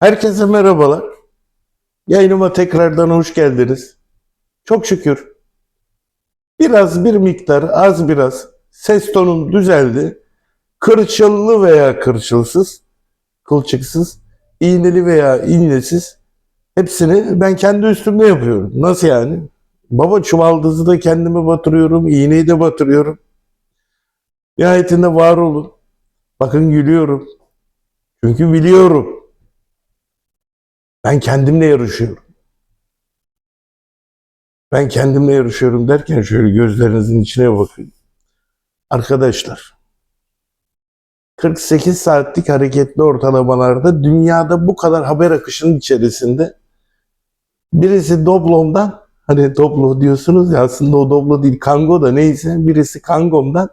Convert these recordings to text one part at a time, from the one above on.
Herkese merhabalar. Yayınıma tekrardan hoş geldiniz. Çok şükür. Biraz bir miktar, az biraz ses tonum düzeldi. Kırçıllı veya kırçılsız, kılçıksız, iğneli veya iğnesiz hepsini ben kendi üstümde yapıyorum. Nasıl yani? Baba çuvaldızı da kendime batırıyorum, iğneyi de batırıyorum. Nihayetinde var olun. Bakın gülüyorum. Çünkü biliyorum. Ben kendimle yarışıyorum. Ben kendimle yarışıyorum derken şöyle gözlerinizin içine bakın. Arkadaşlar, 48 saatlik hareketli ortalamalarda dünyada bu kadar haber akışının içerisinde birisi Doblom'dan hani Doblo diyorsunuz ya aslında o Doblo değil Kango da neyse birisi Kangom'dan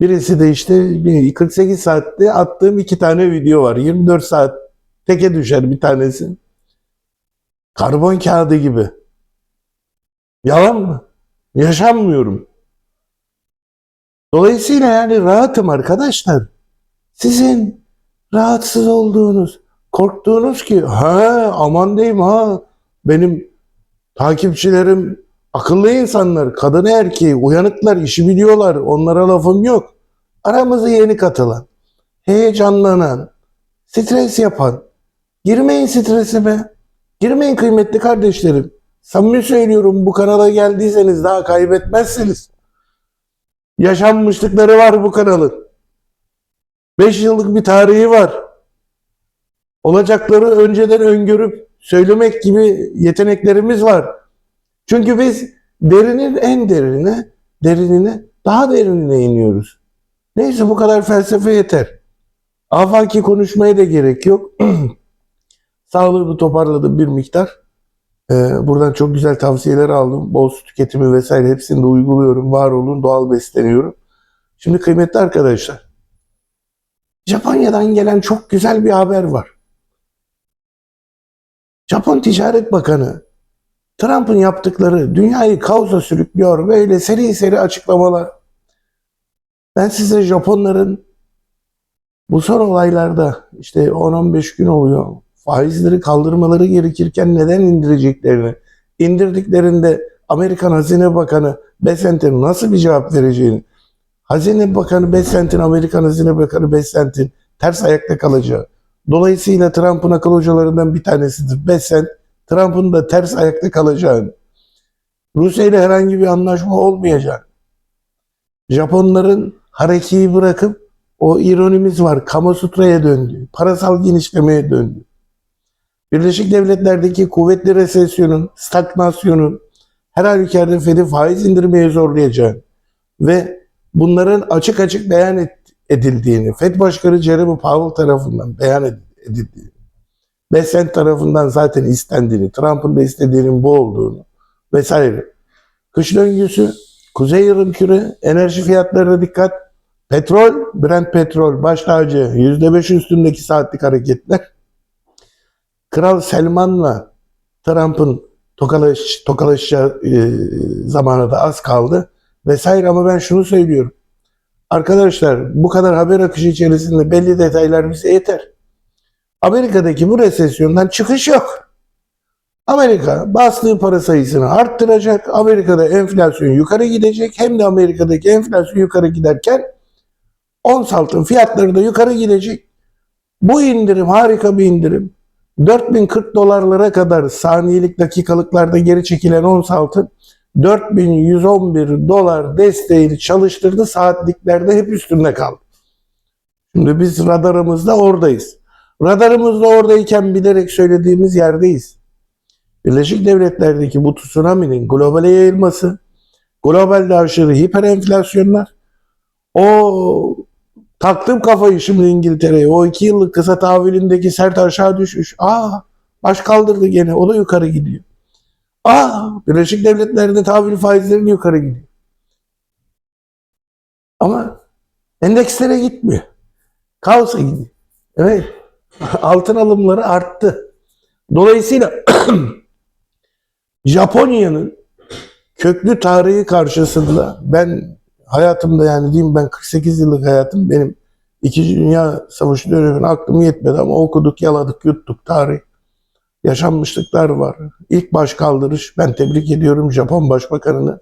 birisi de işte 48 saatte attığım iki tane video var. 24 saat teke düşer bir tanesi. Karbon kağıdı gibi. Yalan mı? Yaşanmıyorum. Dolayısıyla yani rahatım arkadaşlar. Sizin rahatsız olduğunuz, korktuğunuz ki ha aman diyeyim ha benim takipçilerim akıllı insanlar, kadın erkeği, uyanıklar, işi biliyorlar. Onlara lafım yok. Aramıza yeni katılan, heyecanlanan, stres yapan. Girmeyin strese be. Girmeyin kıymetli kardeşlerim. Samimi söylüyorum bu kanala geldiyseniz daha kaybetmezsiniz. Yaşanmışlıkları var bu kanalın. 5 yıllık bir tarihi var. Olacakları önceden öngörüp söylemek gibi yeteneklerimiz var. Çünkü biz derinin en derine, derinine, daha derinine iniyoruz. Neyse bu kadar felsefe yeter. Afaki konuşmaya da gerek yok. Sağlığımı toparladım bir miktar. Ee, buradan çok güzel tavsiyeler aldım. Bol su tüketimi vesaire hepsini de uyguluyorum. Var olun, doğal besleniyorum. Şimdi kıymetli arkadaşlar. Japonya'dan gelen çok güzel bir haber var. Japon Ticaret Bakanı Trump'ın yaptıkları dünyayı kaosa sürüklüyor. Böyle seri seri açıklamalar. Ben size Japonların bu son olaylarda işte 10-15 gün oluyor. Faizleri kaldırmaları gerekirken neden indireceklerini, indirdiklerinde Amerikan Hazine Bakanı Besant'in nasıl bir cevap vereceğini, Hazine Bakanı Besant'in, Amerikan Hazine Bakanı Besant'in ters ayakta kalacağı. Dolayısıyla Trump'ın akıl hocalarından bir tanesidir. Besant, Trump'ın da ters ayakta kalacağını, Rusya ile herhangi bir anlaşma olmayacak. Japonların harekeyi bırakıp o ironimiz var. Kamasutra'ya döndü. Parasal genişlemeye döndü. Birleşik Devletler'deki kuvvetli resesyonun, stagnasyonun her halükarda Fed'i faiz indirmeye zorlayacağı ve bunların açık açık beyan edildiğini, Fed Başkanı Jeremy Powell tarafından beyan ed- edildiğini, Bessent tarafından zaten istendiğini, Trump'ın da istediğinin bu olduğunu vesaire. Kış döngüsü, Kuzey Yarımküre, enerji fiyatlarına dikkat, petrol, Brent petrol baş tacı %5 üstündeki saatlik hareketler, Kral Selman'la Trump'ın tokalaş, tokalaşacağı e, zamanı da az kaldı vesaire ama ben şunu söylüyorum. Arkadaşlar bu kadar haber akışı içerisinde belli detaylar bize yeter. Amerika'daki bu resesyondan çıkış yok. Amerika bastığı para sayısını arttıracak. Amerika'da enflasyon yukarı gidecek. Hem de Amerika'daki enflasyon yukarı giderken ons altın fiyatları da yukarı gidecek. Bu indirim harika bir indirim. 4040 dolarlara kadar saniyelik dakikalıklarda geri çekilen ons altın 4111 dolar desteğini çalıştırdı. Saatliklerde hep üstünde kaldı. Şimdi biz radarımızda oradayız. Radarımızda oradayken bilerek söylediğimiz yerdeyiz. Birleşik Devletler'deki bu tsunami'nin globale yayılması, globalde aşırı hiperenflasyonlar, o taktım kafayı şimdi İngiltere'ye, o iki yıllık kısa tahvilindeki sert aşağı düşüş, aa baş kaldırdı gene, o da yukarı gidiyor. Aa Birleşik Devletler'de tahvil faizleri yukarı gidiyor. Ama endekslere gitmiyor. Kaosa gidiyor. Evet. Altın alımları arttı. Dolayısıyla Japonya'nın köklü tarihi karşısında ben hayatımda yani diyeyim ben 48 yıllık hayatım benim İkinci Dünya Savaşı dönemine aklım yetmedi ama okuduk, yaladık, yuttuk tarih. Yaşanmışlıklar var. İlk baş kaldırış, ben tebrik ediyorum Japon Başbakanını,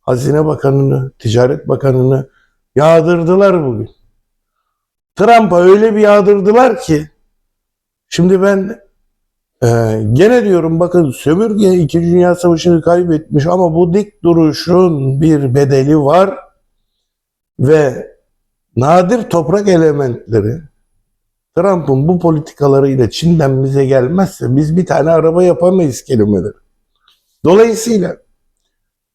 Hazine Bakanını, Ticaret Bakanını yağdırdılar bugün. Trump'a öyle bir yağdırdılar ki şimdi ben e, gene diyorum bakın sömürge 2. Dünya Savaşı'nı kaybetmiş ama bu dik duruşun bir bedeli var ve nadir toprak elementleri Trump'ın bu politikalarıyla Çin'den bize gelmezse biz bir tane araba yapamayız kelimeleri. Dolayısıyla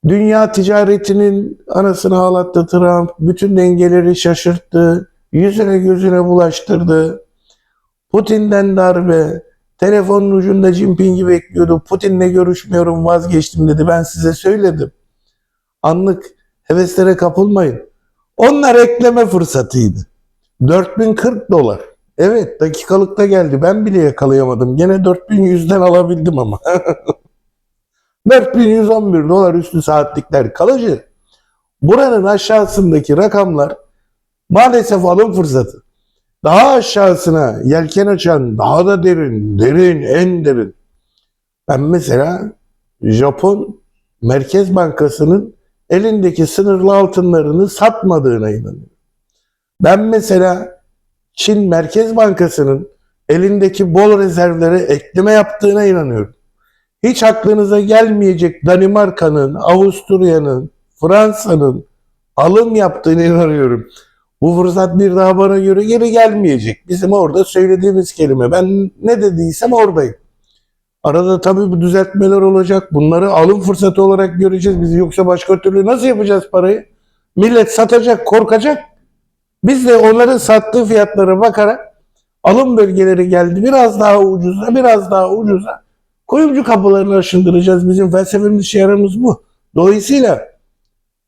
dünya ticaretinin anasını ağlattı Trump, bütün dengeleri şaşırttı, yüzüne gözüne bulaştırdı. Putin'den darbe, telefonun ucunda Jinping'i bekliyordu. Putin'le görüşmüyorum vazgeçtim dedi. Ben size söyledim. Anlık heveslere kapılmayın. Onlar ekleme fırsatıydı. 4040 dolar. Evet dakikalıkta geldi. Ben bile yakalayamadım. Gene 4100'den alabildim ama. 4111 dolar üstü saatlikler kalıcı. Buranın aşağısındaki rakamlar maalesef alım fırsatı. Daha aşağısına yelken açan daha da derin, derin, en derin. Ben mesela Japon Merkez Bankası'nın elindeki sınırlı altınlarını satmadığına inanıyorum. Ben mesela Çin Merkez Bankası'nın elindeki bol rezervlere ekleme yaptığına inanıyorum. Hiç aklınıza gelmeyecek Danimarka'nın, Avusturya'nın, Fransa'nın alım yaptığına inanıyorum. Bu fırsat bir daha bana göre geri gelmeyecek. Bizim orada söylediğimiz kelime. Ben ne dediysem oradayım. Arada tabii bu düzeltmeler olacak. Bunları alım fırsatı olarak göreceğiz biz. Yoksa başka türlü nasıl yapacağız parayı? Millet satacak, korkacak. Biz de onların sattığı fiyatlara bakarak alım bölgeleri geldi. Biraz daha ucuza, biraz daha ucuza. Kuyumcu kapılarını aşındıracağız. Bizim felsefemiz, şiarımız bu. Dolayısıyla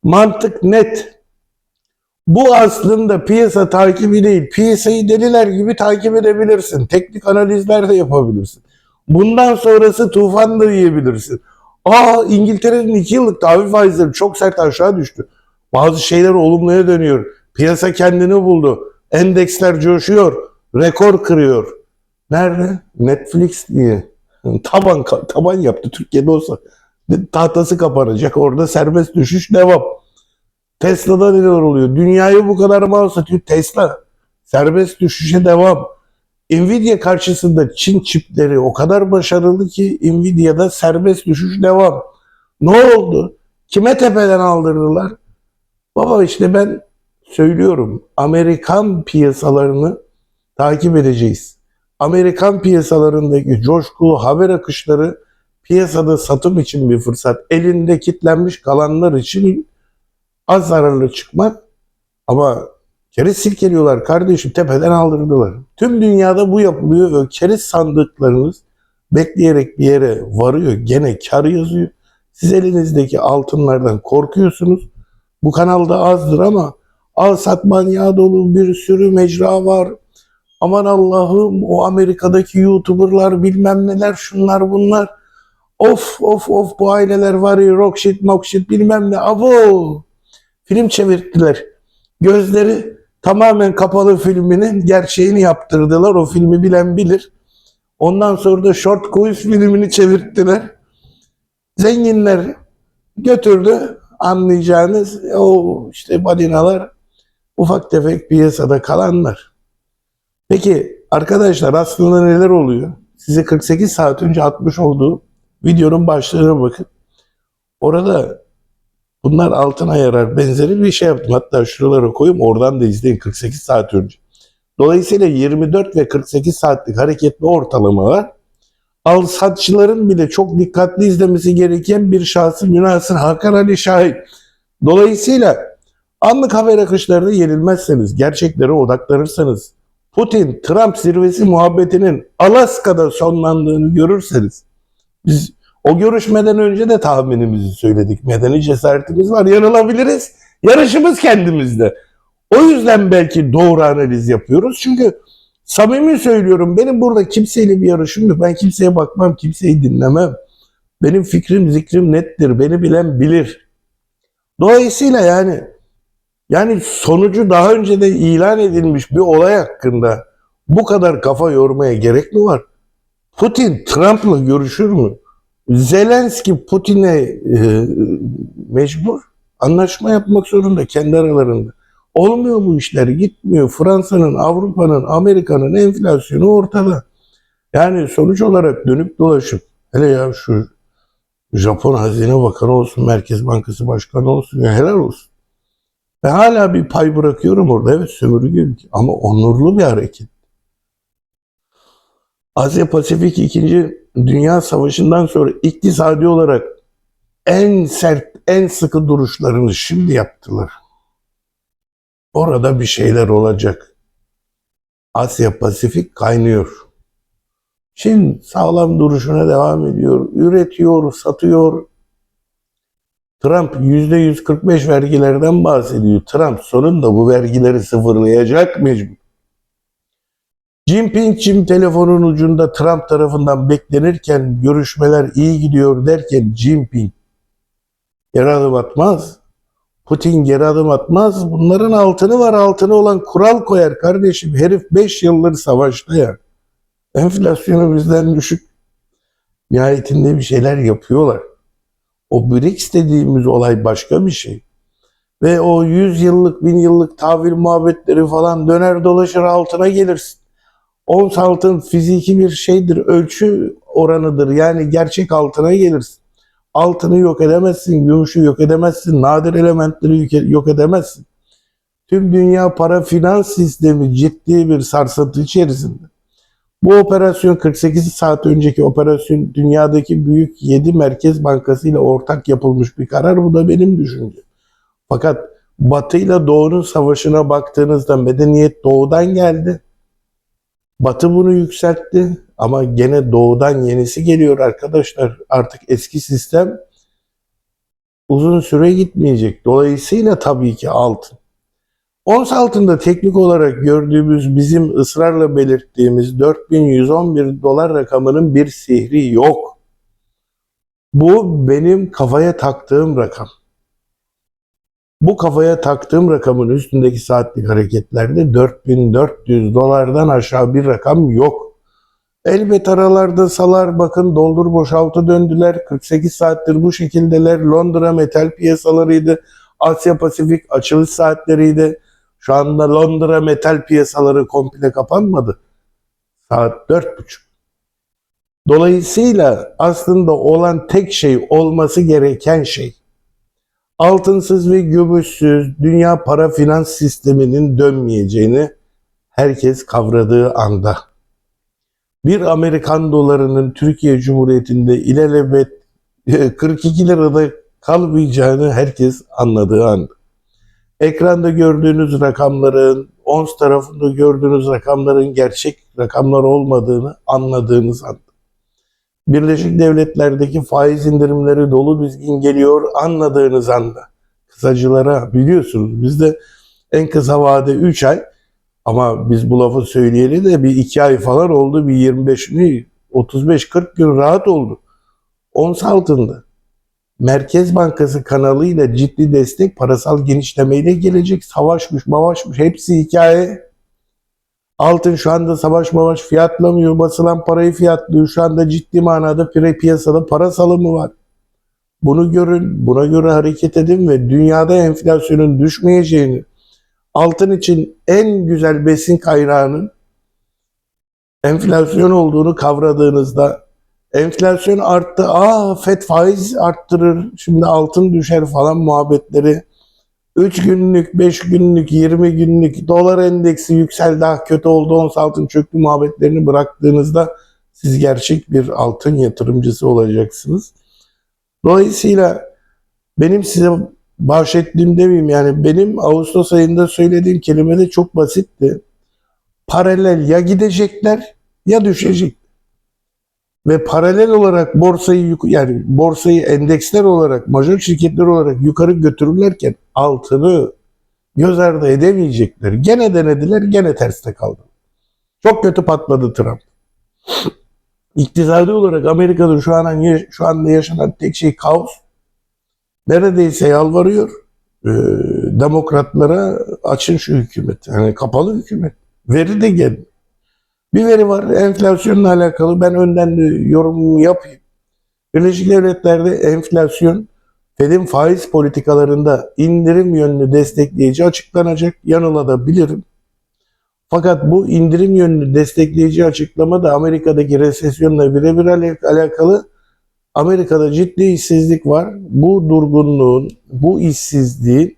mantık net. Bu aslında piyasa takibi değil. Piyasayı deliler gibi takip edebilirsin. Teknik analizler de yapabilirsin. Bundan sonrası tufan da yiyebilirsin. Aa İngiltere'nin 2 yıllık tahvil faizleri çok sert aşağı düştü. Bazı şeyler olumluya dönüyor. Piyasa kendini buldu. Endeksler coşuyor. Rekor kırıyor. Nerede? Netflix diye. Taban taban yaptı Türkiye'de olsa. Tahtası kapanacak. Orada serbest düşüş devam. Tesla'da neler oluyor? Dünyayı bu kadar mal satıyor Tesla. Serbest düşüşe devam. Nvidia karşısında Çin çipleri o kadar başarılı ki Nvidia'da serbest düşüş devam. Ne oldu? Kime tepeden aldırdılar? Baba işte ben söylüyorum. Amerikan piyasalarını takip edeceğiz. Amerikan piyasalarındaki coşkulu haber akışları piyasada satım için bir fırsat. Elinde kitlenmiş kalanlar için az zararlı çıkmak ama keriz silkeliyorlar kardeşim tepeden aldırdılar. Tüm dünyada bu yapılıyor ve keriz sandıklarınız bekleyerek bir yere varıyor. Gene kar yazıyor. Siz elinizdeki altınlardan korkuyorsunuz. Bu kanalda azdır ama al satman yağ dolu bir sürü mecra var. Aman Allah'ım o Amerika'daki YouTuber'lar bilmem neler şunlar bunlar. Of of of bu aileler var ya rockshit mokshit bilmem ne. Abo film çevirttiler. Gözleri tamamen kapalı filminin gerçeğini yaptırdılar. O filmi bilen bilir. Ondan sonra da Short Quiz filmini çevirttiler. Zenginler götürdü anlayacağınız o işte balinalar ufak tefek piyasada kalanlar. Peki arkadaşlar aslında neler oluyor? Size 48 saat önce atmış olduğu videonun başlığına bakın. Orada bunlar altına yarar benzeri bir şey yaptım. Hatta şuralara koyayım oradan da izleyin 48 saat önce. Dolayısıyla 24 ve 48 saatlik hareketli ortalamalar al satçıların bile çok dikkatli izlemesi gereken bir şahsı münasır Hakan Ali Şahin. Dolayısıyla anlık haber akışlarına yenilmezseniz, gerçeklere odaklanırsanız, Putin, Trump zirvesi muhabbetinin Alaska'da sonlandığını görürseniz, biz o görüşmeden önce de tahminimizi söyledik. Medeni cesaretimiz var, yanılabiliriz. Yarışımız kendimizde. O yüzden belki doğru analiz yapıyoruz. Çünkü samimi söylüyorum benim burada kimseyle bir yarışım yok. Ben kimseye bakmam, kimseyi dinlemem. Benim fikrim, zikrim nettir. Beni bilen bilir. Dolayısıyla yani Yani sonucu daha önce de ilan edilmiş bir olay hakkında bu kadar kafa yormaya gerek mi var? Putin Trump'la görüşür mü? Zelenski Putin'e e, mecbur anlaşma yapmak zorunda kendi aralarında. Olmuyor bu işler, gitmiyor. Fransa'nın, Avrupa'nın, Amerika'nın enflasyonu ortada. Yani sonuç olarak dönüp dolaşıp hele ya şu Japon Hazine Bakanı olsun, Merkez Bankası Başkanı olsun ya helal olsun. Ben hala bir pay bırakıyorum orada. Evet sömürge ülke ama onurlu bir hareket. Asya Pasifik 2. Dünya Savaşı'ndan sonra iktisadi olarak en sert, en sıkı duruşlarını şimdi yaptılar. Orada bir şeyler olacak. Asya Pasifik kaynıyor. Çin sağlam duruşuna devam ediyor. Üretiyor, satıyor. Trump %145 vergilerden bahsediyor. Trump sonunda bu vergileri sıfırlayacak mecbur. Jinping Çin telefonun ucunda Trump tarafından beklenirken görüşmeler iyi gidiyor derken Jinping geri adım atmaz. Putin geri adım atmaz. Bunların altını var altını olan kural koyar kardeşim. Herif 5 yıldır savaşta ya. Enflasyonu bizden düşük. Nihayetinde bir şeyler yapıyorlar. O BRICS dediğimiz olay başka bir şey. Ve o 100 yıllık, 1000 yıllık tahvil muhabbetleri falan döner dolaşır altına gelirsin. Ons altın fiziki bir şeydir, ölçü oranıdır. Yani gerçek altına gelirsin. Altını yok edemezsin, gümüşü yok edemezsin, nadir elementleri yok edemezsin. Tüm dünya para finans sistemi ciddi bir sarsıntı içerisinde. Bu operasyon 48 saat önceki operasyon dünyadaki büyük 7 merkez bankası ile ortak yapılmış bir karar. Bu da benim düşüncem. Fakat Batı ile Doğu'nun savaşına baktığınızda medeniyet Doğu'dan geldi. Batı bunu yükseltti ama gene Doğu'dan yenisi geliyor arkadaşlar. Artık eski sistem uzun süre gitmeyecek. Dolayısıyla tabii ki altın. Ons altında teknik olarak gördüğümüz bizim ısrarla belirttiğimiz 4111 dolar rakamının bir sihri yok. Bu benim kafaya taktığım rakam. Bu kafaya taktığım rakamın üstündeki saatlik hareketlerde 4400 dolardan aşağı bir rakam yok. Elbet aralarda salar bakın doldur boşaltı döndüler. 48 saattir bu şekildeler. Londra metal piyasalarıydı. Asya Pasifik açılış saatleriydi. Şu anda Londra metal piyasaları komple kapanmadı. Saat dört buçuk. Dolayısıyla aslında olan tek şey olması gereken şey altınsız ve gümüşsüz dünya para finans sisteminin dönmeyeceğini herkes kavradığı anda bir Amerikan dolarının Türkiye Cumhuriyeti'nde ilelebet 42 lirada kalmayacağını herkes anladığı anda ekranda gördüğünüz rakamların, ons tarafında gördüğünüz rakamların gerçek rakamlar olmadığını anladığınız anda. Birleşik Devletler'deki faiz indirimleri dolu dizgin geliyor anladığınız anda. Kısacılara biliyorsunuz bizde en kısa vade 3 ay ama biz bu lafı söyleyeli de bir 2 ay falan oldu. Bir 25 35-40 gün rahat oldu. Ons altında. Merkez Bankası kanalıyla ciddi destek parasal genişlemeyle gelecek. Savaşmış, mavaşmış hepsi hikaye. Altın şu anda savaş mavaş fiyatlamıyor. Basılan parayı fiyatlıyor. Şu anda ciddi manada pire piyasada para salımı var. Bunu görün, buna göre hareket edin ve dünyada enflasyonun düşmeyeceğini, altın için en güzel besin kaynağının enflasyon olduğunu kavradığınızda enflasyon arttı. Aa FED faiz arttırır. Şimdi altın düşer falan muhabbetleri. 3 günlük, 5 günlük, 20 günlük dolar endeksi yüksel daha kötü oldu. Ons altın çöktü muhabbetlerini bıraktığınızda siz gerçek bir altın yatırımcısı olacaksınız. Dolayısıyla benim size bahşettiğim demeyeyim yani benim Ağustos ayında söylediğim kelime de çok basitti. Paralel ya gidecekler ya düşecek ve paralel olarak borsayı yani borsayı endeksler olarak major şirketler olarak yukarı götürürlerken altını göz ardı edemeyecekler. Gene denediler, gene terste kaldı. Çok kötü patladı Trump. İktisadi olarak Amerika'da şu an şu anda yaşanan tek şey kaos. Neredeyse yalvarıyor. Ee, demokratlara açın şu hükümet. Yani kapalı hükümet. Veri de gelmiyor. Bir veri var enflasyonla alakalı. Ben önden de yorumumu yapayım. Birleşik Devletler'de enflasyon Fed'in faiz politikalarında indirim yönlü destekleyici açıklanacak. Yanılabilirim. Fakat bu indirim yönlü destekleyici açıklama da Amerika'daki resesyonla birebir alakalı. Amerika'da ciddi işsizlik var. Bu durgunluğun, bu işsizliğin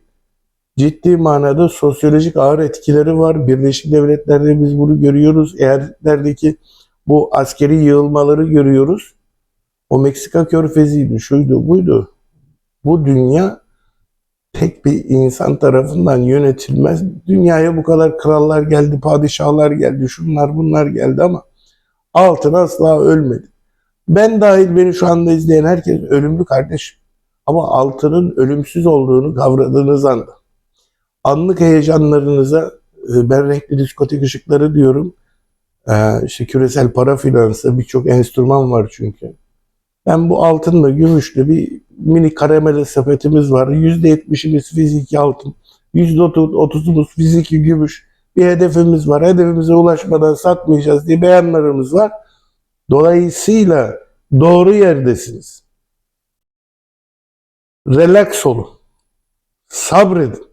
ciddi manada sosyolojik ağır etkileri var. Birleşik Devletler'de biz bunu görüyoruz. Eyaletlerdeki bu askeri yığılmaları görüyoruz. O Meksika körfeziydi, şuydu, buydu. Bu dünya tek bir insan tarafından yönetilmez. Dünyaya bu kadar krallar geldi, padişahlar geldi, şunlar bunlar geldi ama altın asla ölmedi. Ben dahil beni şu anda izleyen herkes ölümlü kardeşim. Ama altının ölümsüz olduğunu kavradığınız anda anlık heyecanlarınıza e, ben renkli diskotek ışıkları diyorum. E, işte küresel para finansı birçok enstrüman var çünkü. Ben bu altınla gümüşle bir mini karamele sepetimiz var. %70'imiz fiziki altın. %30'umuz fiziki gümüş. Bir hedefimiz var. Hedefimize ulaşmadan satmayacağız diye beyanlarımız var. Dolayısıyla doğru yerdesiniz. Relax olun. Sabredin.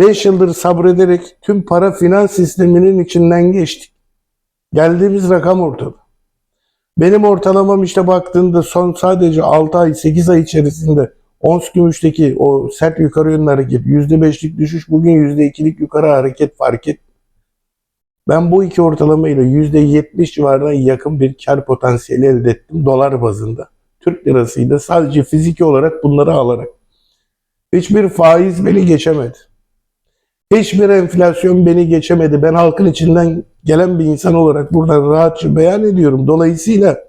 5 yıldır sabrederek tüm para finans sisteminin içinden geçtik. Geldiğimiz rakam ortada. Benim ortalamam işte baktığında son sadece 6 ay 8 ay içerisinde ons gümüşteki o sert yukarı yönlü hareket %5'lik düşüş bugün %2'lik yukarı hareket fark et. Ben bu iki ortalamayla %70 civarına yakın bir kar potansiyeli elde ettim dolar bazında. Türk lirasıyla sadece fiziki olarak bunları alarak. Hiçbir faiz beni geçemedi. Hiçbir enflasyon beni geçemedi. Ben halkın içinden gelen bir insan olarak buradan rahatça beyan ediyorum. Dolayısıyla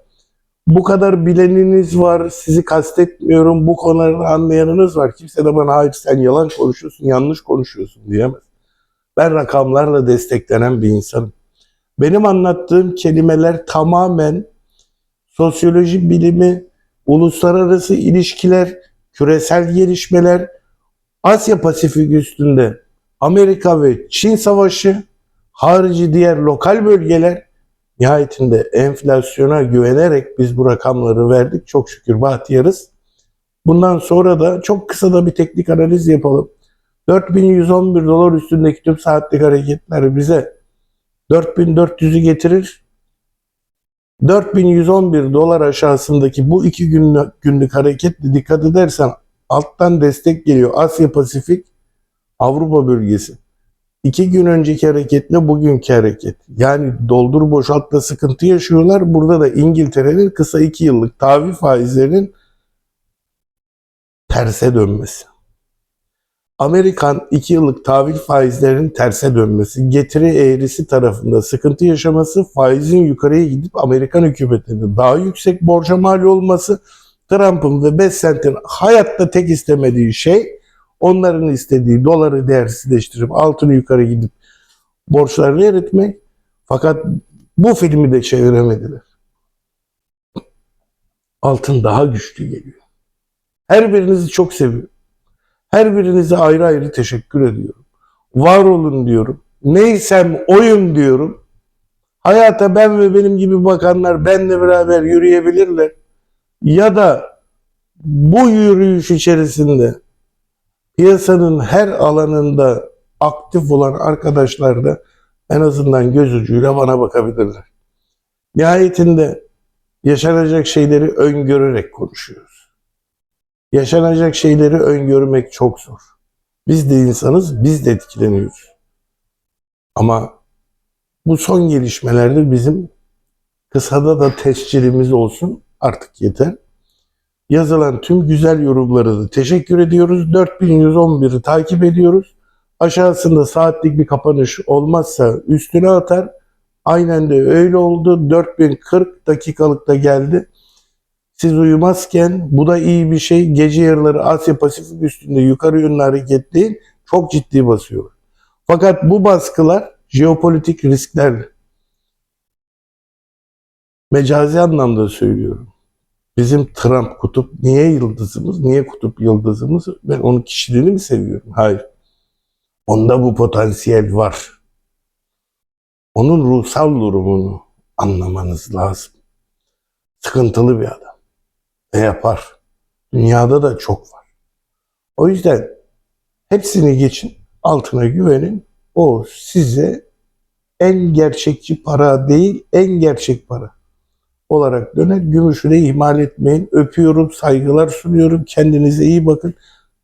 bu kadar bileniniz var, sizi kastetmiyorum, bu konuları anlayanınız var. Kimse de bana hayır sen yalan konuşuyorsun, yanlış konuşuyorsun diyemez. Ben rakamlarla desteklenen bir insanım. Benim anlattığım kelimeler tamamen sosyoloji bilimi, uluslararası ilişkiler, küresel gelişmeler, Asya Pasifik üstünde Amerika ve Çin savaşı, harici diğer lokal bölgeler nihayetinde enflasyona güvenerek biz bu rakamları verdik. Çok şükür bahtiyarız. Bundan sonra da çok kısa da bir teknik analiz yapalım. 4111 dolar üstündeki tüm saatlik hareketler bize 4400'ü getirir. 4111 dolar aşağısındaki bu iki günlük, günlük hareketle dikkat edersen alttan destek geliyor. Asya Pasifik Avrupa bölgesi. İki gün önceki hareketle bugünkü hareket. Yani doldur boşaltta sıkıntı yaşıyorlar. Burada da İngiltere'nin kısa iki yıllık tahvil faizlerinin terse dönmesi. Amerikan iki yıllık tahvil faizlerinin terse dönmesi, getiri eğrisi tarafında sıkıntı yaşaması, faizin yukarıya gidip Amerikan hükümetinin daha yüksek borca mal olması, Trump'ın ve Bessent'in hayatta tek istemediği şey onların istediği doları değersizleştirip altını yukarı gidip borçlarını eritmek. Fakat bu filmi de çeviremediler. Altın daha güçlü geliyor. Her birinizi çok seviyorum. Her birinize ayrı ayrı teşekkür ediyorum. Var olun diyorum. Neysem oyum diyorum. Hayata ben ve benim gibi bakanlar benle beraber yürüyebilirler. Ya da bu yürüyüş içerisinde piyasanın her alanında aktif olan arkadaşlar da en azından göz ucuyla bana bakabilirler. Nihayetinde yaşanacak şeyleri öngörerek konuşuyoruz. Yaşanacak şeyleri öngörmek çok zor. Biz de insanız, biz de etkileniyoruz. Ama bu son gelişmelerde bizim kısada da tescilimiz olsun artık yeter. Yazılan tüm güzel yorumları da teşekkür ediyoruz. 4111'i takip ediyoruz. Aşağısında saatlik bir kapanış olmazsa üstüne atar. Aynen de öyle oldu. 4040 dakikalıkta geldi. Siz uyumazken bu da iyi bir şey. Gece yarıları Asya Pasifik üstünde yukarı yönlü hareket. Çok ciddi basıyor. Fakat bu baskılar jeopolitik risklerle. Mecazi anlamda söylüyorum. Bizim Trump kutup niye yıldızımız? Niye kutup yıldızımız? Ben onun kişiliğini mi seviyorum? Hayır. Onda bu potansiyel var. Onun ruhsal durumunu anlamanız lazım. Sıkıntılı bir adam. Ve yapar. Dünyada da çok var. O yüzden hepsini geçin, altına güvenin. O size en gerçekçi para değil, en gerçek para olarak döner. Gümüşü de ihmal etmeyin. Öpüyorum, saygılar sunuyorum. Kendinize iyi bakın.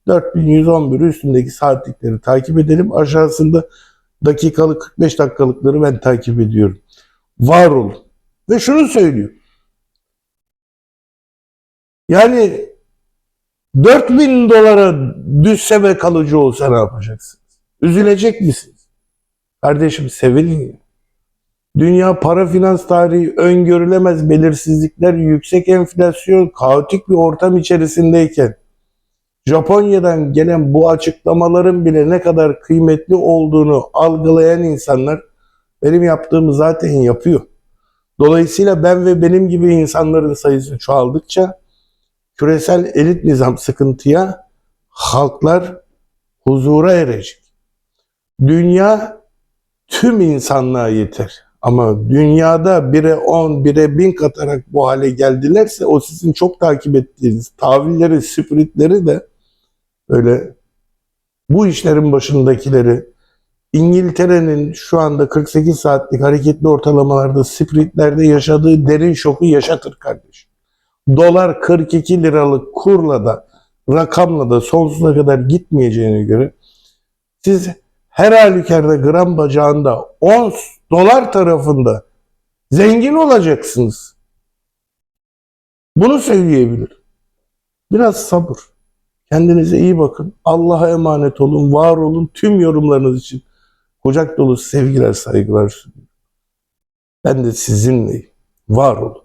4111 üstündeki saatlikleri takip edelim. Aşağısında dakikalık 45 dakikalıkları ben takip ediyorum. Var olun. Ve şunu söylüyor. Yani 4000 dolara düşse ve kalıcı olsa ne yapacaksınız? Üzülecek misiniz? Kardeşim sevinin ya. Dünya para finans tarihi öngörülemez belirsizlikler, yüksek enflasyon, kaotik bir ortam içerisindeyken Japonya'dan gelen bu açıklamaların bile ne kadar kıymetli olduğunu algılayan insanlar benim yaptığımı zaten yapıyor. Dolayısıyla ben ve benim gibi insanların sayısı çoğaldıkça küresel elit nizam sıkıntıya, halklar huzura erecek. Dünya tüm insanlığa yeter. Ama dünyada 1'e 10, 1'e 1000 katarak bu hale geldilerse o sizin çok takip ettiğiniz tavilleri, spiritleri de böyle bu işlerin başındakileri İngiltere'nin şu anda 48 saatlik hareketli ortalamalarda spiritlerde yaşadığı derin şoku yaşatır kardeşim. Dolar 42 liralık kurla da rakamla da sonsuza kadar gitmeyeceğine göre siz her halükarda gram bacağında 10 dolar tarafında zengin olacaksınız. Bunu söyleyebilir. Biraz sabır. Kendinize iyi bakın. Allah'a emanet olun. Var olun. Tüm yorumlarınız için kucak dolu sevgiler, saygılar sunuyorum. Ben de sizinleyim. Var olun.